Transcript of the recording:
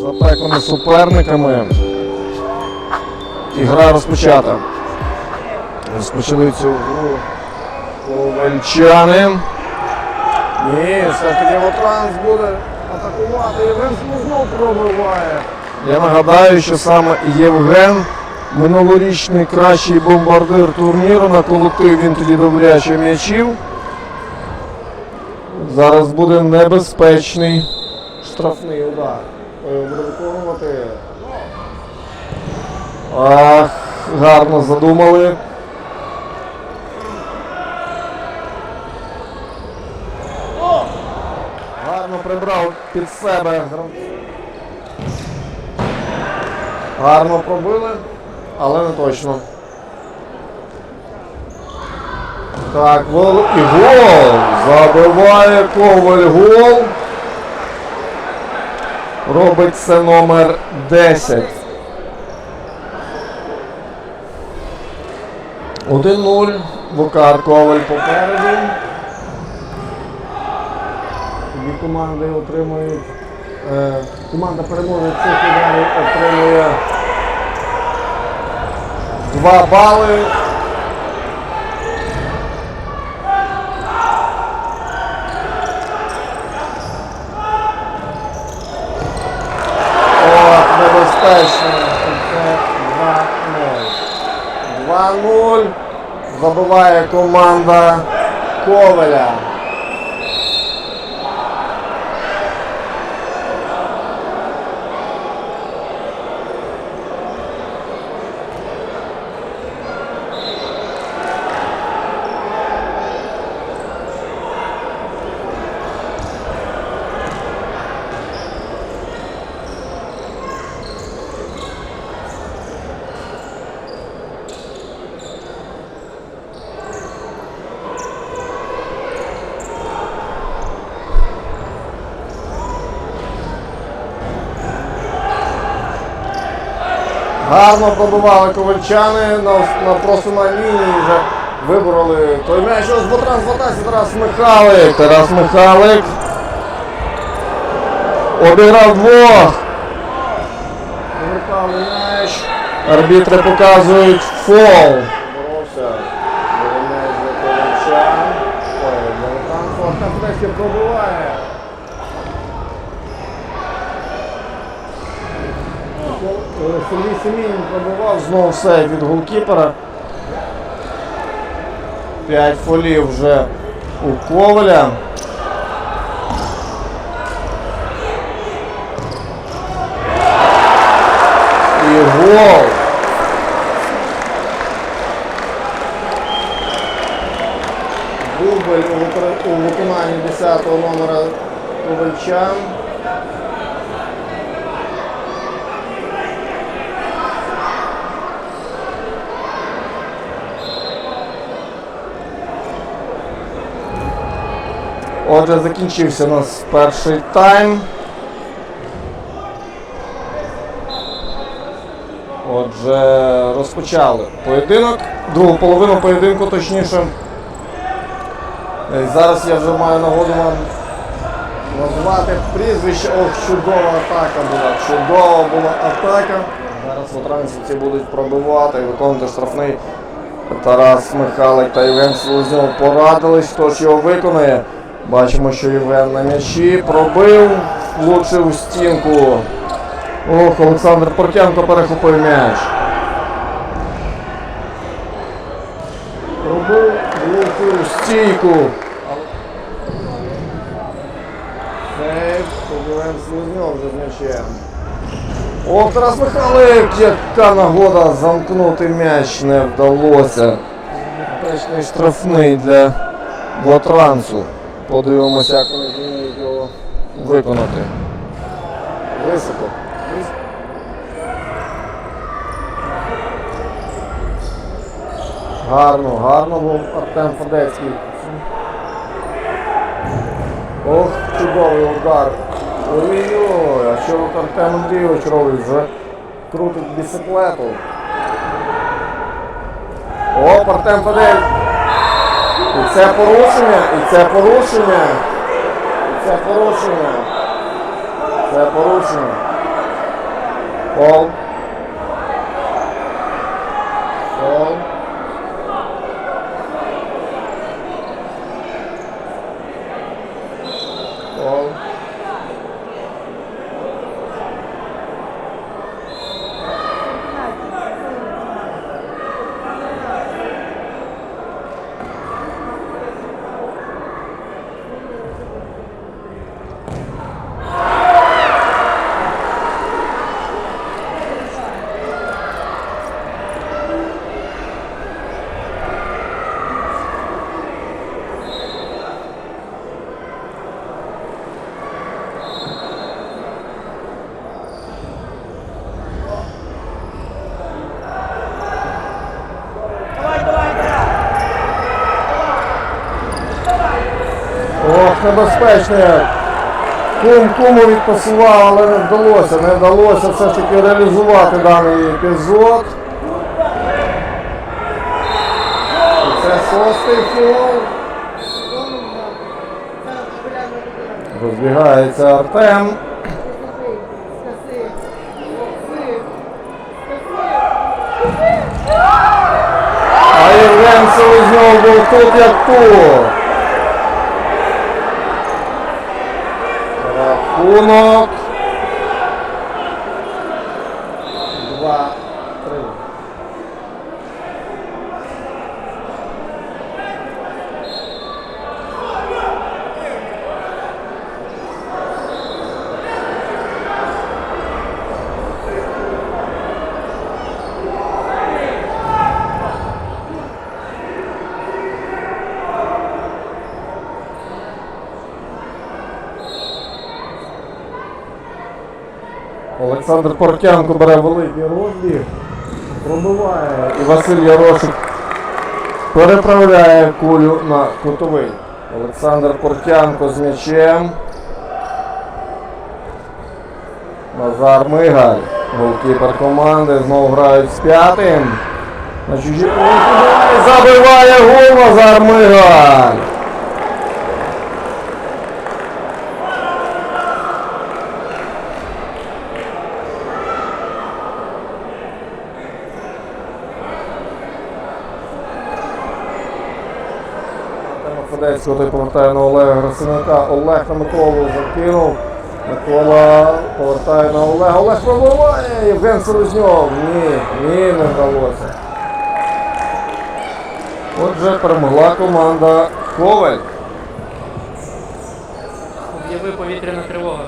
запеклими суперниками. І гра розпочата. Розпочали цю гру ковальчани. Ні, все-таки Вотранс буде Я нагадаю, що саме Євген, минулорічний кращий бомбардир турніру, наколотив він тоді добряче м'ячів. Зараз буде небезпечний штрафний удар. Е, Буде виконувати. Ах, гарно задумали. Гарно прибрав під себе. Гарно пробили, але не точно. Так, гол і гол. Забиває Коваль гол. Робить це номер 10. 1-0. Вукар Коваль попереду. Команди отримують. Е, команда перемоги цих ударів отримує 2 бали. От, небезпечно. Це 2-0. 2-0. Забиває команда Коваля. Гарно пробивали ковальчани на, на просто лінії вже вибороли той м'яч. Ось Ботран в атаці Тарас Михайлик. Тарас Михайлик. Обіграв двох. М'яч. Арбітри показують фол. Боровся. М'яч за ковальчан. Ой, Форта врешті пробиває. Сергій Семінін пробував, знову все від голкіпера. П'ять фолів вже у Коваля. І гол. Дубль у викор- у виконанні 10-го номера Ковальчан. Отже, закінчився у нас перший тайм. Отже, розпочали поєдинок. Другу половину поєдинку, точніше. Зараз я вже маю нагоду вам назвати прізвище. Ох, чудова атака була. Чудова була атака. Зараз лотранцівці будуть пробивати виконувати штрафний. Тарас Михайлик та Євген Селезньов порадились, хто ж його виконає. Бачимо, що Євген на м'ячі пробив, влучив у стінку. Ох, Олександр Портянко перехопив м'яч. Пробив, влучив у стійку. Сейф, Євген Селезньов вже з м'ячем. О, Тарас Михайлик, яка нагода замкнути м'яч не вдалося. Штрафний для Блатрансу. Подивимося, як вони змінюють його виконати. Високо. Гарно, гарно був Артем Фадецький. Ох, чудовий удар Ой-ой-ой, а що Артем Андрійович робить? Вже крутить біциклету. Оп, Артем Фадель. І це порушення, і це порушення. І це порушення. Це порушення. Пол. Пол. Як. Кум куму відпасував, але не вдалося. Не вдалося все ж таки реалізувати даний епізод. Це шостий фол. Розбігається Артем. А Євген Селезньов був тут як тут. Рахунок. Олександр Портянко бере великий розбіг, пробиває і Василь Ярошик переправляє кулю на кутовий. Олександр Портянко з м'ячем. Назар Мигаль, голкіпер команди, знову грають з п'ятим. На чужі забиває гол Назар Мигаль. Федецького той повертає на Олега Грасинака. Олег на Миколу закинув. Микола повертає на Олега. Олег пробиває. Євген Селезньов. Ні, ні, не вдалося. Отже, перемогла команда Коваль. Об'яви повітряна тривога.